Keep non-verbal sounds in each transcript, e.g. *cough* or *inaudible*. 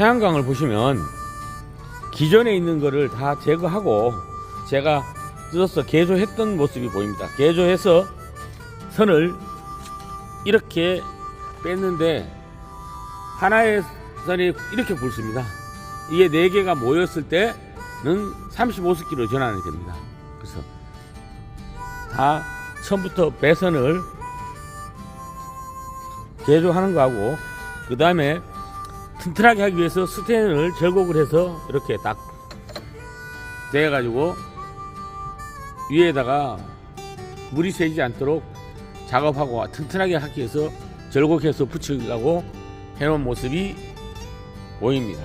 태양광을 보시면 기존에 있는 거를 다 제거하고 제가 뜯어서 개조했던 모습이 보입니다. 개조해서 선을 이렇게 뺐는데 하나의 선이 이렇게 굵습니다. 이게 네 개가 모였을 때는 35스키로 전환이 됩니다. 그래서 다 처음부터 배선을 개조하는 거하고 그 다음에 튼튼하게 하기 위해서 스텐을 절곡을 해서 이렇게 딱 대가지고 위에다가 물이 새지 않도록 작업하고 튼튼하게 하기 위해서 절곡해서 붙이려고 해놓은 모습이 보입니다.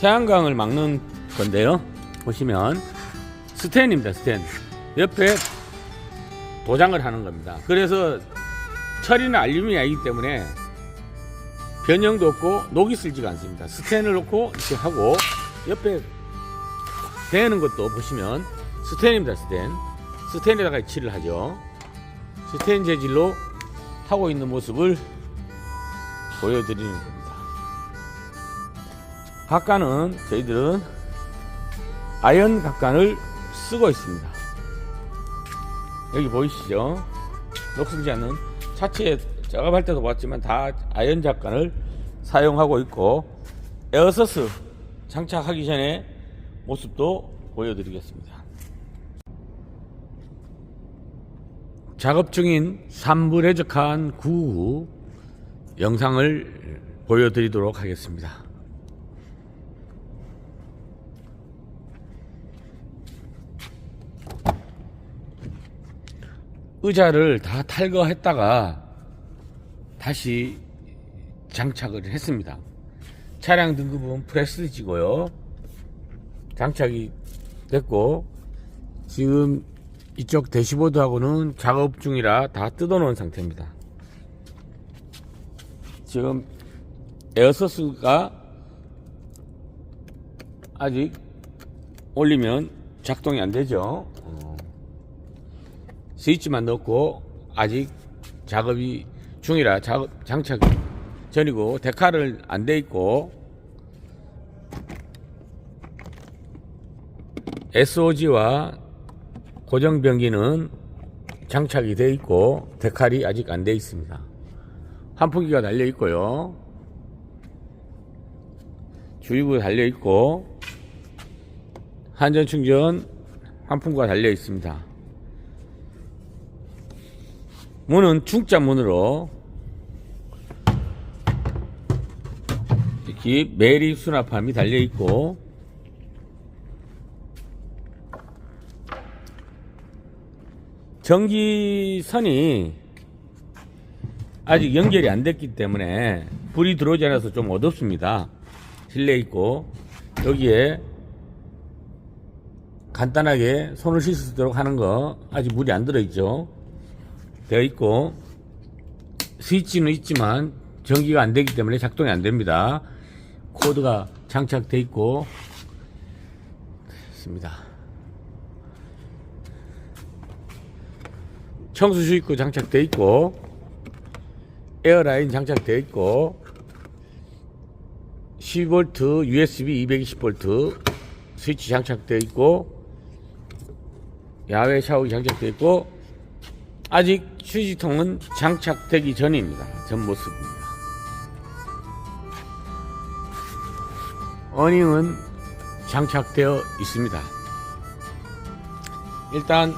태양광을 막는 건데요. 보시면 스텐입니다. 스텐. 옆에 도장을 하는 겁니다. 그래서 철이는 알루미늄이 아니기 때문에 변형도 없고 녹이 슬지가 않습니다. 스텐을 놓고 이렇게 하고 옆에 대는 것도 보시면 스텐입니다. 스텐. 스텐에다가 칠을 하죠. 스텐 재질로 하고 있는 모습을 보여드리는 겁니다. 각관은 저희들은 아연 각관을 쓰고 있습니다. 여기 보이시죠? 녹슬지 않는 차체에 작업할 때도 봤지만 다 아연 작관을 사용하고 있고 에어서스 장착하기 전에 모습도 보여드리겠습니다. 작업 중인 산불 해적한 구후 영상을 보여드리도록 하겠습니다. 의자를 다 탈거했다가 다시 장착을 했습니다. 차량 등급은 프레스지고요. 장착이 됐고 지금 이쪽 대시보드하고는 작업 중이라 다 뜯어놓은 상태입니다. 지금 에어서스가 아직 올리면 작동이 안 되죠. 어. 스위치만 넣고 아직 작업이 중이라 작업 장착 전이고 데칼을 안 돼 있고 SOG와 고정 변기는 장착이 돼 있고 데칼이 아직 안 돼 있습니다. 환풍기가 달려 있고요. 주유구 달려 있고 한전 충전 환풍구가 달려 있습니다. 문은 중자 문으로 이렇게 매립 수납함이 달려 있고 전기선이 아직 연결이 안 됐기 때문에 불이 들어오지 않아서 좀 어둡습니다. 실내에 있고 여기에 간단하게 손을 있도록 하는 거 아직 물이 안 들어있죠. 되어 있고 스위치는 있지만 전기가 안 되기 때문에 작동이 안 됩니다. 코드가 장착돼 있고 있습니다. 청수 주입구 장착돼 있고 에어라인 장착돼 있고 12V USB 220V 스위치 장착돼 있고 야외 샤워기 장착돼 있고 아직 휴지통은 장착되기 전입니다. 전 모습입니다. 어닝은 장착되어 있습니다. 일단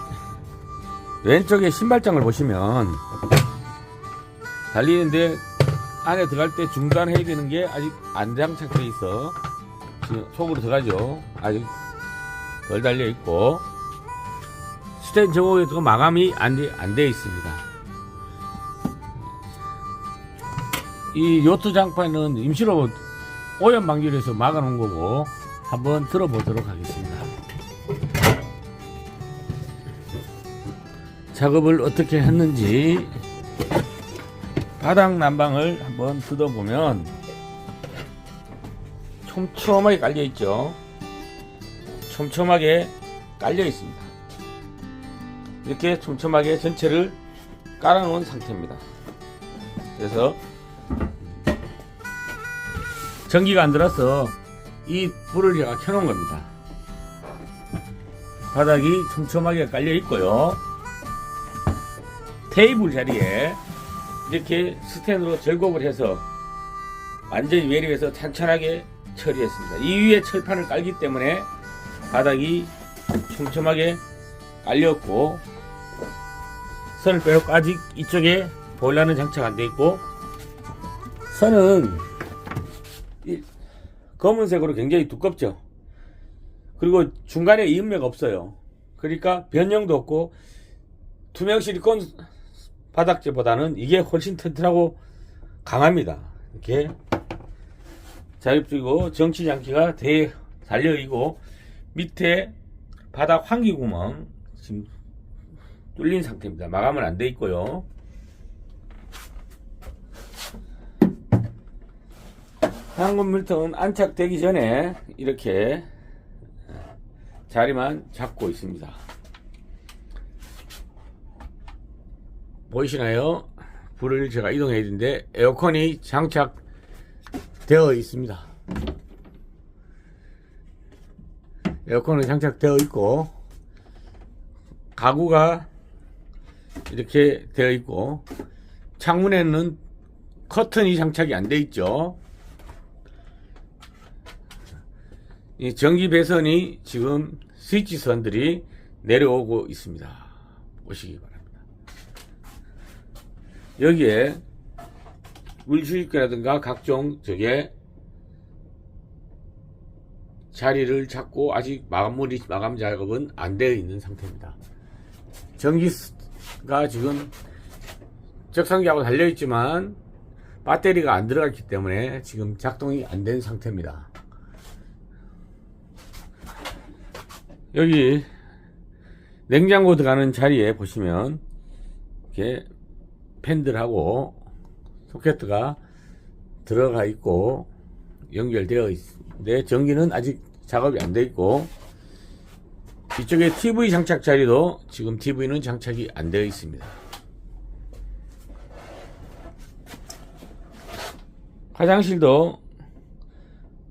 왼쪽에 신발장을 보시면 달리는데 안에 들어갈 때 중단해야 되는 게 아직 안 장착되어 있어 지금 속으로 들어가죠. 아직 덜 달려 있고 스탠 정오에도 마감이 안 돼, 안 돼 있습니다. 이 요트 장판은 임시로 오염 방지를 해서 막아 놓은 거고 한번 들어보도록 하겠습니다. 작업을 어떻게 했는지 바닥 난방을 한번 뜯어보면 촘촘하게 깔려 있죠. 촘촘하게 깔려 있습니다. 이렇게 촘촘하게 전체를 깔아 놓은 상태입니다. 그래서 전기가 안 들어서 이 불을 제가 켜놓은 겁니다. 바닥이 촘촘하게 깔려 있고요. 테이블 자리에 이렇게 스탠으로 절곡을 해서 완전히 외리해서 탄탄하게 처리했습니다. 이 위에 철판을 깔기 때문에 바닥이 촘촘하게 깔렸고 선을 빼놓고 아직 이쪽에 보일러는 장착 안 돼 있고 선은 이 검은색으로 굉장히 두껍죠. 그리고 중간에 이음매가 없어요. 그러니까 변형도 없고 투명 실리콘 바닥재보다는 이게 훨씬 튼튼하고 강합니다. 이렇게 자립적이고 정치 장치가 대 달려 있고 밑에 바닥 환기 구멍 지금 뚫린 상태입니다. 마감은 안 돼 있고요. 항공 물통은 안착되기 전에 이렇게 자리만 잡고 있습니다. 보이시나요? 불을 제가 이동해야 되는데 에어컨이 장착되어 있습니다. 에어컨은 장착되어 있고 가구가 이렇게 되어 있고 창문에는 커튼이 장착이 안 돼 있죠. 이 전기 배선이 지금 스위치 선들이 내려오고 있습니다. 보시기 바랍니다. 여기에 물주입기라든가 각종 저게 자리를 잡고 아직 마무리 마감 작업은 안 되어 있는 상태입니다. 전기 가 지금 적상기하고 달려 있지만 배터리가 안 들어갔기 때문에 지금 작동이 안 된 상태입니다. 여기 냉장고 들어가는 자리에 보시면 이렇게 팬들하고 소켓가 들어가 있고 연결되어 있는데 전기는 아직 작업이 안 돼 있고 이쪽에 TV 장착 자리도 지금 TV는 장착이 안 되어 있습니다. 화장실도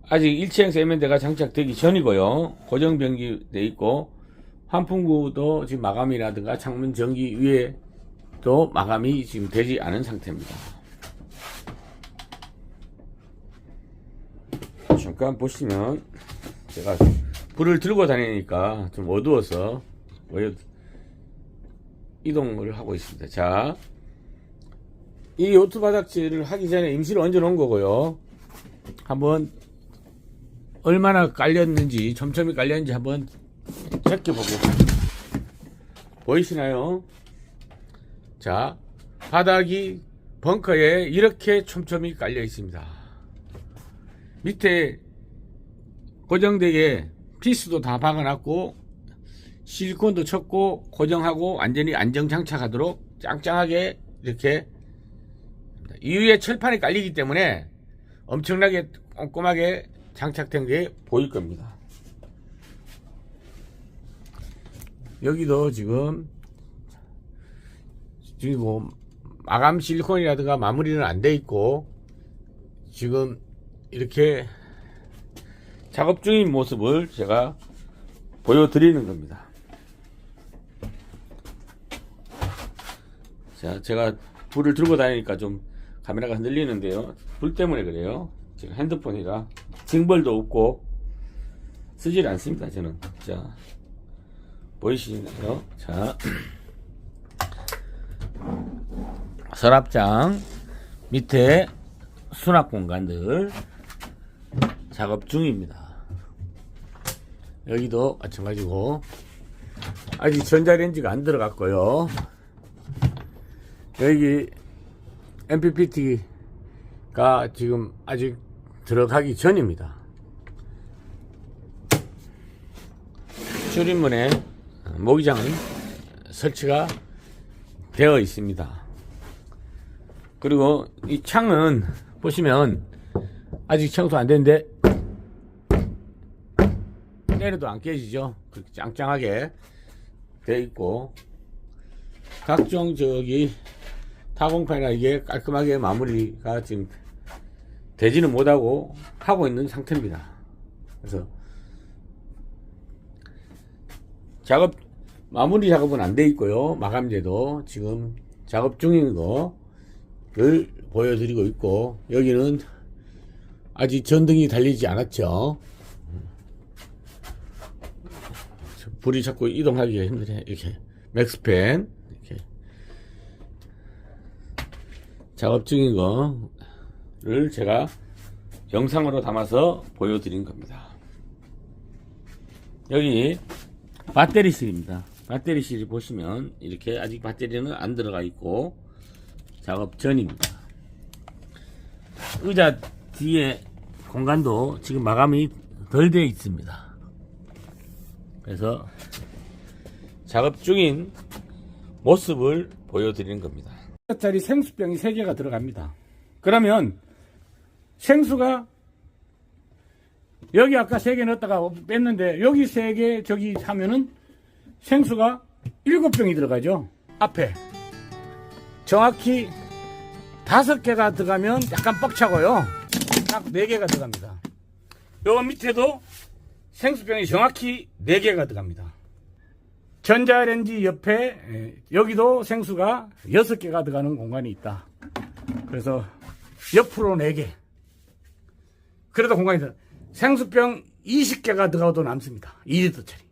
아직 1층 세면대가 장착되기 전이고요. 고정 변기 돼 있고 환풍구도 지금 마감이라든가 창문 전기 위에도 마감이 지금 되지 않은 상태입니다. 잠깐 보시면 제가 불을 들고 다니니까 좀 어두워서 왜 이동을 하고 있습니다. 자, 이 요트 바닥재를 하기 전에 임시로 얹어 놓은 거고요. 한번 얼마나 깔렸는지 촘촘히 깔렸는지 한번 체크보고 보이시나요? 자 바닥이 벙커에 이렇게 촘촘히 깔려 있습니다. 밑에 고정되게 피스도 다 박아놨고 실리콘도 쳤고 고정하고 완전히 안정 장착하도록 짱짱하게 이렇게 이 위에 철판이 깔리기 때문에 엄청나게 꼼꼼하게 장착된 게 보일 겁니다. 여기도 지금 지금 뭐 마감 실리콘이라든가 마무리는 안 돼 있고 지금 이렇게 작업 중인 모습을 제가 보여드리는 겁니다. 자, 제가 불을 들고 다니니까 좀 카메라가 흔들리는데요. 불 때문에 그래요. 지금 핸드폰이라 징벌도 없고 쓰질 않습니다. 저는 자 보이시나요? 자 *clears throat* 서랍장 밑에 수납 공간들 작업 중입니다. 여기도 마찬가지고 아직 전자레인지가 안 들어갔고요. 여기 MPPT가 지금 아직 들어가기 전입니다. 출입문에 모기장은 설치가 되어 있습니다. 그리고 이 창은 보시면 아직 청소 안 됐는데 내려도 안 깨지죠. 그렇게 짱짱하게 되어 있고 각종 저기 타공판이나 이게 깔끔하게 마무리가 지금 되지는 못하고 하고 있는 상태입니다. 그래서 작업 마무리 작업은 안 돼 있고요. 마감제도 지금 작업 중인 거를 보여드리고 있고 여기는 아직 전등이 달리지 않았죠. 불이 자꾸 이동하기가 힘드네. 이렇게 맥스팬 이렇게 작업 중인 거를 제가 영상으로 담아서 보여드린 겁니다. 여기 배터리실입니다. 배터리실이 보시면 이렇게 아직 배터리는 안 들어가 있고 작업 전입니다. 의자 뒤에 공간도 지금 마감이 덜 되어 있습니다. 그래서 작업 중인 모습을 보여드리는 겁니다. 짜리 생수병이 3개가 들어갑니다. 그러면 생수가 여기 아까 3개 넣었다가 뺐는데 여기 3개 저기 하면은 생수가 7병이 들어가죠. 앞에 정확히 5개가 들어가면 약간 뻑차고요. 딱 4개가 들어갑니다. 요 밑에도 생수병이 정확히 4개가 들어갑니다. 전자레인지 옆에 에, 여기도 생수가 6개가 들어가는 공간이 있다. 그래서 옆으로 4개. 그래도 공간이 더 생수병 20개가 들어가도 남습니다. 2리터짜리.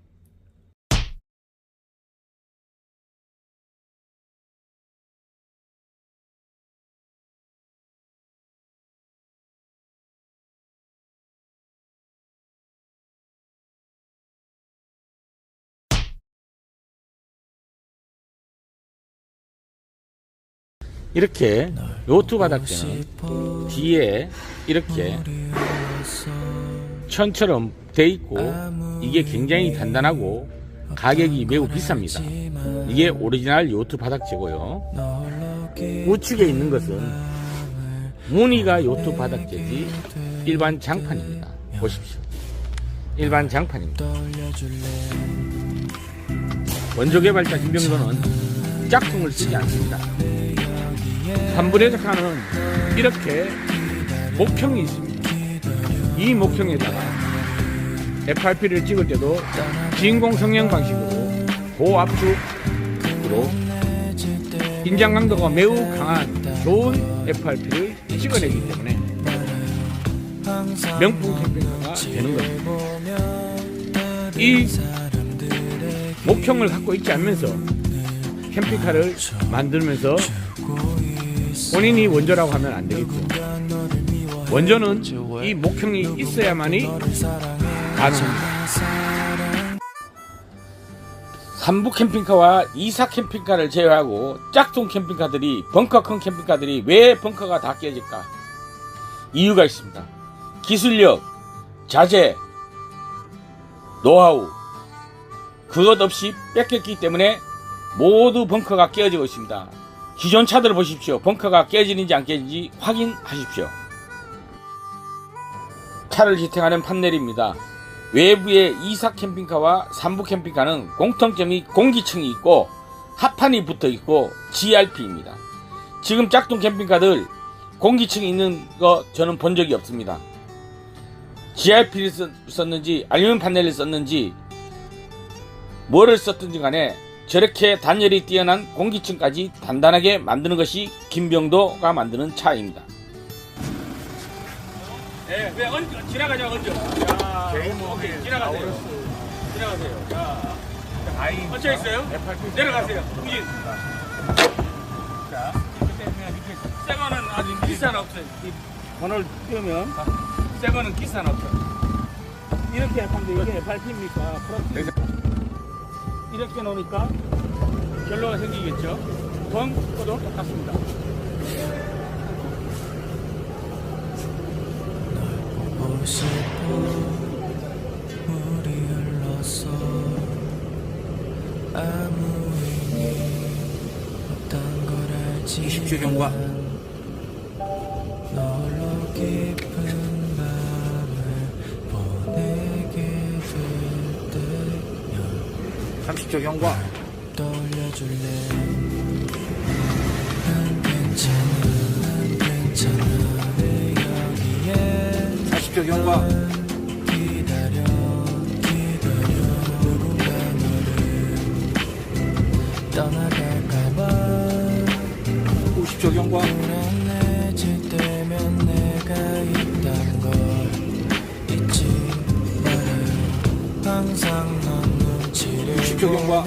이렇게 요트 바닥재는 뒤에 이렇게 천처럼 돼 있고 이게 굉장히 단단하고 가격이 매우 비쌉니다. 이게 오리지널 요트 바닥재고요. 우측에 있는 것은 무늬가 요트 바닥재지 일반 장판입니다. 보십시오. 일반 장판입니다. 원조 개발자 김병도는 짝퉁을 쓰지 않습니다. 작가는 이렇게 목형이 있습니다. 이 목형에다가 FRP를 찍을 때도 진공 성형 방식으로 고압축으로 인장 강도가 매우 강한 좋은 FRP를 찍어내기 때문에 명품 캠핑카가 되는 겁니다. 이 목형을 갖고 있지 않으면서 캠핑카를 만들면서 본인이 원조라고 하면 안 되겠죠. 원조는 이 목형이 있어야만이 가능합니다. 3부 캠핑카와 2사 캠핑카를 제외하고 짝퉁 캠핑카들이 벙커 큰 캠핑카들이 왜 벙커가 다 깨질까? 이유가 있습니다. 기술력, 자재, 노하우 그것 없이 뺏겼기 때문에 모두 벙커가 깨어지고 있습니다. 기존 차들을 보십시오. 벙커가 깨지는지 안 깨지는지 확인하십시오. 차를 지탱하는 판넬입니다. 외부의 2사 캠핑카와 3부 캠핑카는 공통점이 공기층이 있고 합판이 붙어 있고 GRP입니다. 지금 짝퉁 캠핑카들 공기층이 있는 거 저는 본 적이 없습니다. GRP를 썼는지 알루미늄 판넬을 썼는지 뭐를 썼든지 간에 저렇게 단열이 뛰어난 공기층까지 단단하게 만드는 것이 김병도가 만드는 차입니다. 네, 왜 얹어, 지나가죠, 얹어. 야, 오케이, 지나가세요. 지나가세요. 자, 얹혀 있어요? 내려가세요. 후진. 자, 새 거는 아직 기산 없어요. 이 번호를 띄우면 새 거는 기산 없어요. 이렇게 하면 이게 밟힙니까? 플러스 이렇게 놓으니까 결로가 생기겠죠. 벙커도 똑같습니다. 보고 싶어 물이 흘렀어 아무 의미 없단 걸 알지 20초 경과. 될 때면 30초 경과. 떠올려줄래? 난 괜찮아 난 괜찮아. 왜 여기에 40초 경과 기다려 기다려. 누군가 너를 떠나갈까봐. 50초 경과 불안해질 때면 내가 있단 걸 잊지 말아요. 항상 20초 경과.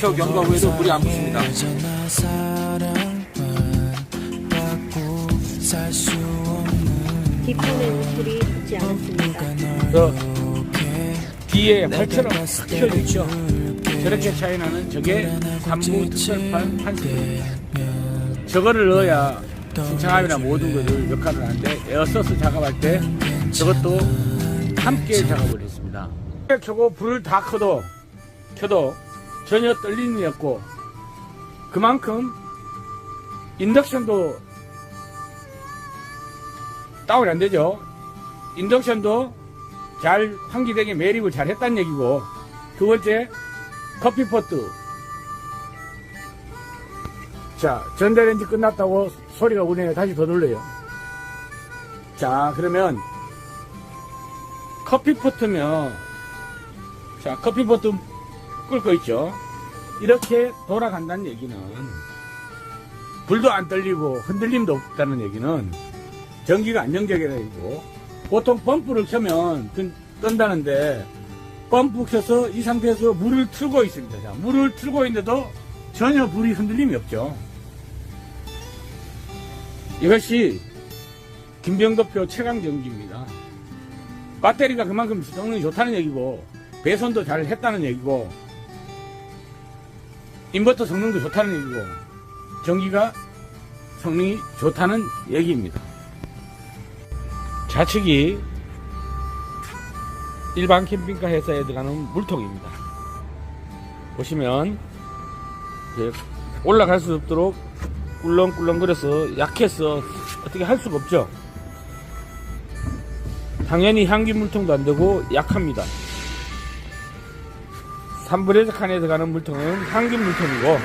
표 경과 후에도 물이 안 붙습니다. 뒤에 발처럼 튀어있죠. 저렇게 차이 나는 저게 불안하고 3부 지칠 특별판 판입니다. 때면 저거를 넣어야 승차감이나 모든 것을 역할을 하는데 에어서스 작업할 때 저것도 함께 작업을 했습니다. 켜고 불을 다 켜도 켜도 전혀 떨림이 없고 그만큼 인덕션도 다운이 안 되죠. 인덕션도 잘 환기되게 매립을 잘 했다는 얘기고 두 번째 커피포트. 자 전자레인지 끝났다고 소리가 우리네 다시 더 돌려요. 자 그러면 커피포트면 자 커피포트 끓고 있죠. 이렇게 돌아간다는 얘기는 불도 안 떨리고 흔들림도 없다는 얘기는 전기가 안정적이라는 얘기고 보통 펌프를 켜면 뜬- 뜬다는데 펌프 켜서 이 상태에서 물을 틀고 있습니다. 자, 물을 틀고 있는데도 전혀 불이 흔들림이 없죠. 이것이 김병도표 최강 전기입니다. 배터리가 그만큼 성능이 좋다는 얘기고 배선도 잘 했다는 얘기고 인버터 성능도 좋다는 얘기고 전기가 성능이 좋다는 얘기입니다. 좌측이 일반 캠핑카 회사에 들어가는 물통입니다. 보시면 올라갈 수 없도록 꿀렁꿀렁거려서 약해서 어떻게 할 수가 없죠. 당연히 향기 물통도 안 되고 약합니다. 3분의 칸에 들어가는 물통은 향기 물통이고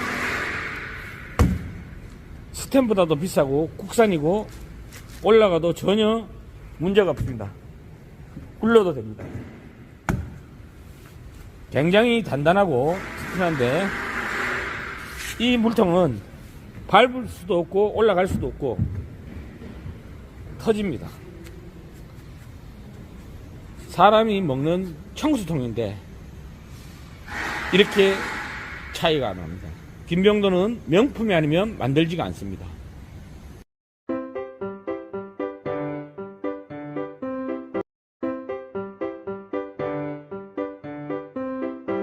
스템보다도 비싸고 국산이고 올라가도 전혀 문제가 없습니다. 굴러도 됩니다. 굉장히 단단하고 튼튼한데 이 물통은 밟을 수도 없고 올라갈 수도 없고 터집니다. 사람이 먹는 청수통인데 이렇게 차이가 납니다. 김병도는 명품이 아니면 만들지가 않습니다.